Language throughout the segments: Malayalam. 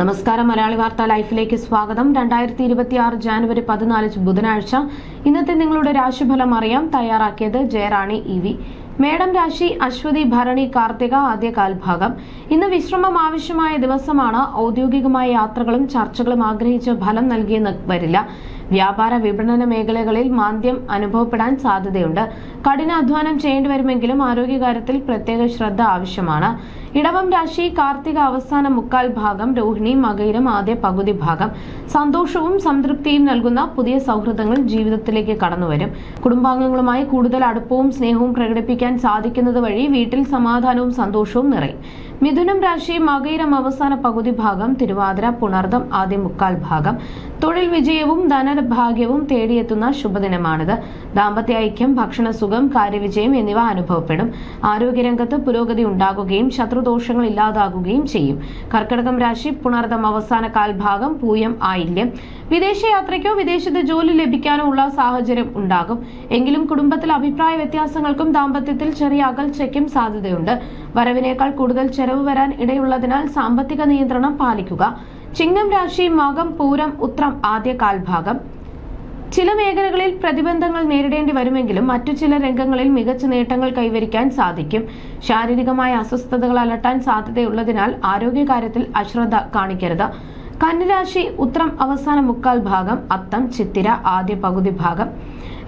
നമസ്കാരം. മലയാളി വാർത്ത ലൈഫിലേക്ക് സ്വാഗതം. രണ്ടായിരത്തി ഇരുപത്തി ആറ് ജാനുവരി പതിനാല് ബുധനാഴ്ച ഇന്നത്തെ നിങ്ങളുടെ രാശിഫലം അറിയാം തയ്യാറാക്കിയത് ജയറാണി ഇ വി. മേടം രാശി അശ്വതി ഭരണി കാർത്തിക ആദ്യ കാൽഭാഗം. ഇന്ന് വിശ്രമം ആവശ്യമായ ദിവസമാണ്. ഔദ്യോഗികമായ യാത്രകളും ചർച്ചകളും ആഗ്രഹിച്ച് ഫലം നൽകിയെന്ന് വരില്ല. വ്യാപാര വിപണന മേഖലകളിൽ മാന്ദ്യം അനുഭവപ്പെടാൻ സാധ്യതയുണ്ട്. കഠിനാധ്വാനം ചെയ്യേണ്ടി വരുമെങ്കിലും ആരോഗ്യകാര്യത്തിൽ പ്രത്യേക ശ്രദ്ധ ആവശ്യമാണ്. ഇടവം രാശി കാർത്തിക അവസാന മുക്കാൽ ഭാഗം രോഹിണി മകയിരം ആദ്യ പകുതി ഭാഗം. സന്തോഷവും സംതൃപ്തിയും നൽകുന്ന പുതിയ സൗഹൃദങ്ങൾ ജീവിതത്തിലേക്ക് കടന്നുവരും. കുടുംബാംഗങ്ങളുമായി കൂടുതൽ അടുപ്പവും സ്നേഹവും പ്രകടിപ്പിക്കാൻ സാധിക്കുന്നത് വഴി വീട്ടിൽ സമാധാനവും സന്തോഷവും നിറയും. മിഥുനം രാശി മകയിരം അവസാന പകുതി ഭാഗം തിരുവാതിര പുണർദം ആദ്യ മുക്കാൽ ഭാഗം. തൊഴിൽ വിജയവും ധനഭാഗ്യവും തേടിയെത്തുന്ന ശുഭദിനമാണിത്. ദാമ്പത്യ ഐക്യം ഭക്ഷണസുഖം കാര്യവിജയം എന്നിവ അനുഭവപ്പെടും. ആരോഗ്യരംഗത്ത് പുരോഗതി ഉണ്ടാകുകയും ശത്രുദോഷങ്ങൾ ഇല്ലാതാകുകയും ചെയ്യും. കർക്കിടകം രാശി പുണർദം അവസാന കാൽഭാഗം പൂയം ആയില്യം. വിദേശയാത്രയ്ക്കോ വിദേശത്ത് ജോലി ലഭിക്കാനോ ഉള്ള സാഹചര്യം ഉണ്ടാകും. എങ്കിലും കുടുംബത്തിൽ അഭിപ്രായ വ്യത്യാസങ്ങൾക്കും ദാമ്പത്യത്തിൽ ചെറിയ അകൽച്ചയ്ക്കും സാധ്യതയുണ്ട്. വരവിനേക്കാൾ കൂടുതൽ ചെലവ് വരാൻ ഇടയുള്ളതിനാൽ സാമ്പത്തിക നിയന്ത്രണം പാലിക്കുക. ചിങ്ങം രാശി മകം പൂരം ഉത്രം ആദ്യ കാൽഭാഗം. ചില മേഖലകളിൽ പ്രതിബന്ധങ്ങൾ നേരിടേണ്ടി വരുമെങ്കിലും മറ്റു ചില രംഗങ്ങളിൽ മികച്ച നേട്ടങ്ങൾ കൈവരിക്കാൻ സാധിക്കും. ശാരീരികമായ അസ്വസ്ഥതകൾ അലട്ടാൻ സാധ്യതയുള്ളതിനാൽ ആരോഗ്യകാര്യത്തിൽ അശ്രദ്ധ കാണിക്കരുത്. കന്നിരാശി ഉത്രം അവസാന മുക്കാൽ ഭാഗം അത്തം ചിത്തിര ആദ്യ പകുതി ഭാഗം.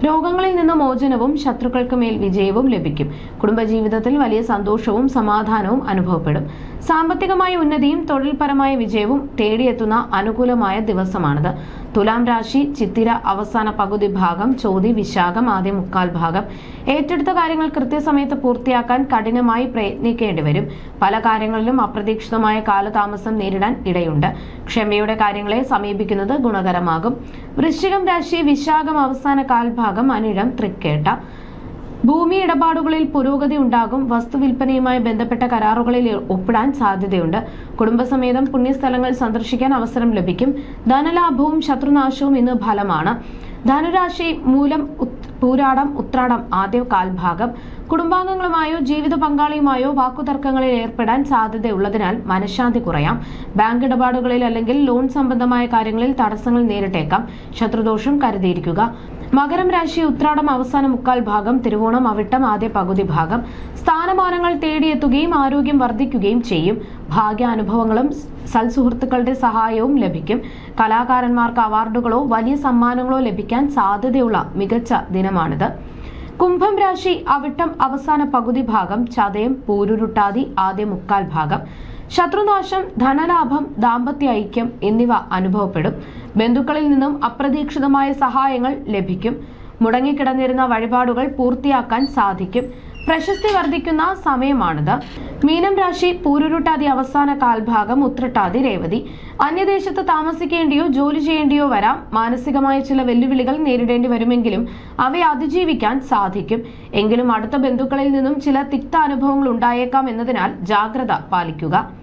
രോഗങ്ങളിൽ നിന്ന് മോചനവും ശത്രുക്കൾക്ക് മേൽ വിജയവും ലഭിക്കും. കുടുംബജീവിതത്തിൽ വലിയ സന്തോഷവും സമാധാനവും അനുഭവപ്പെടും. സാമ്പത്തികമായ ഉന്നതിയും തൊഴിൽപരമായ വിജയവും തേടിയെത്തുന്ന അനുകൂലമായ ദിവസമാണിത്. തുലാം രാശി ചിത്തിര അവസാന പകുതി ഭാഗം ചോതി വിശാഖം ആദ്യ മുക്കാൽ ഭാഗം. ഏറ്റെടുത്ത കാര്യങ്ങൾ കൃത്യസമയത്ത് പൂർത്തിയാക്കാൻ കഠിനമായി പ്രയത്നിക്കേണ്ടി വരും പല കാര്യങ്ങളിലും അപ്രതീക്ഷിതമായ കാലതാമസം നേരിടാൻ ഇടയുണ്ട്. ക്ഷമയുടെ കാര്യങ്ങളെ സമീപിക്കുന്നത് ഗുണകരമാകും. വൃശ്ചികം രാശി വിശാഖം അവസാന കാൽഭാഗം അനിഴം തൃക്കേട്ട. ഭൂമി ഇടപാടുകളിൽ പുരോഗതി ഉണ്ടാകും. വസ്തുവിൽപ്പനയുമായി ബന്ധപ്പെട്ട കരാറുകളിൽ ഒപ്പിടാൻ സാധ്യതയുണ്ട്. കുടുംബസമേതം പുണ്യസ്ഥലങ്ങൾ സന്ദർശിക്കാൻ അവസരം ലഭിക്കും. ധനലാഭവും ശത്രുനാശവും ഇന്ന് ഫലമാണ്. ധനുരാശി മൂലം പൂരാടം ഉത്രാടം ആദ്യ കാൽഭാഗം. കുടുംബാംഗങ്ങളുമായോ ജീവിത പങ്കാളിയുമായോ വാക്കുതർക്കങ്ങളിൽ ഏർപ്പെടാൻ സാധ്യതയുള്ളതിനാൽ മനഃശാന്തി കുറയാം. ബാങ്ക് ഇടപാടുകളിൽ അല്ലെങ്കിൽ ലോൺ സംബന്ധമായ കാര്യങ്ങളിൽ തടസ്സങ്ങൾ നേരിട്ടേക്കാം. ശത്രുദോഷം കരുതിയിരിക്കുക. മകരം രാശി ഉത്രാടം അവസാന മുക്കാൽ ഭാഗം തിരുവോണം അവിട്ടം ആദ്യ പകുതി ഭാഗം. സ്ഥാനമാനങ്ങൾ തേടിയെത്തുകയും ആരോഗ്യം വർദ്ധിക്കുകയും ചെയ്യും. ഭാഗ്യാനുഭവങ്ങളും സൽസുഹൃത്തുക്കളുടെ സഹായവും ലഭിക്കും. കലാകാരന്മാർക്ക് അവാർഡുകളോ വലിയ സമ്മാനങ്ങളോ ലഭിക്കാൻ സാധ്യതയുള്ള മികച്ച ദിനമാണിത്. കുംഭം രാശി അവിട്ടം അവസാന പകുതി ഭാഗം ചതയം പൂരുരുട്ടാതി ആദ്യ മുക്കാൽ ഭാഗം. ശത്രുനാശം ധനലാഭം ദാമ്പത്യ ഐക്യം എന്നിവ അനുഭവപ്പെടും. ബന്ധുക്കളിൽ നിന്നും അപ്രതീക്ഷിതമായ സഹായങ്ങൾ ലഭിക്കും. മുടങ്ങിക്കിടന്നിരുന്ന വഴിപാടുകൾ പൂർത്തിയാക്കാൻ സാധിക്കും. പ്രശസ്തി വർദ്ധിക്കുന്ന സമയമാണിത്. മീനം രാശി പൂരുരുട്ടാതി അവസാന കാൽഭാഗം ഉത്രട്ടാതി രേവതി. അന്യദേശത്ത് താമസിക്കേണ്ടിയോ ജോലി ചെയ്യേണ്ടിയോ വരാം. മാനസികമായ ചില വെല്ലുവിളികൾ നേരിടേണ്ടി വരുമെങ്കിലും അവയെ അതിജീവിക്കാൻ സാധിക്കും. എങ്കിലും അടുത്ത ബന്ധുക്കളിൽ നിന്നും ചില തിക്ത അനുഭവങ്ങൾ ഉണ്ടായേക്കാം എന്നതിനാൽ ജാഗ്രത പാലിക്കുക.